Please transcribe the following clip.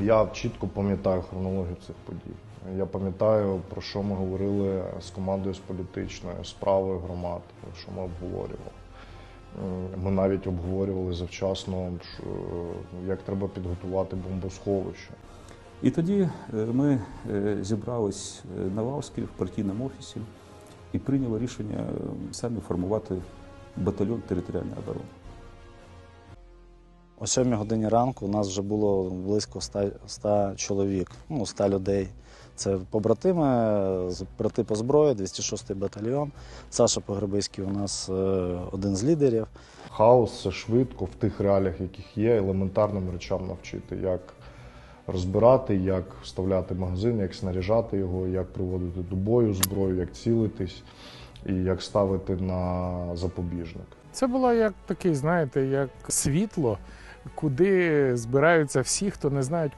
Я чітко пам'ятаю хронологію цих подій. Я пам'ятаю, про що ми говорили з командою з політичної, справою громад, що ми обговорювали. Ми навіть обговорювали завчасно, як треба підготувати бомбосховище. І тоді е, ми е, зібрались е, на Вавській в партійному офісі і прийняли рішення самі формувати батальйон територіальної оборони. О 7 годині ранку у нас вже було близько 100, 100 чоловік, ну 100 людей. Це побратими, з- брати по зброї, 206-й батальйон. Саша Погребиський у нас е, один з лідерів. Хаос це швидко в тих реаліях, яких є, елементарним речам навчити, як розбирати, як вставляти магазин, як снаряжати його, як приводити до бою зброю, як цілитись і як ставити на запобіжник. Це було як такий, знаєте, як світло, куди збираються всі, хто не знають, куди.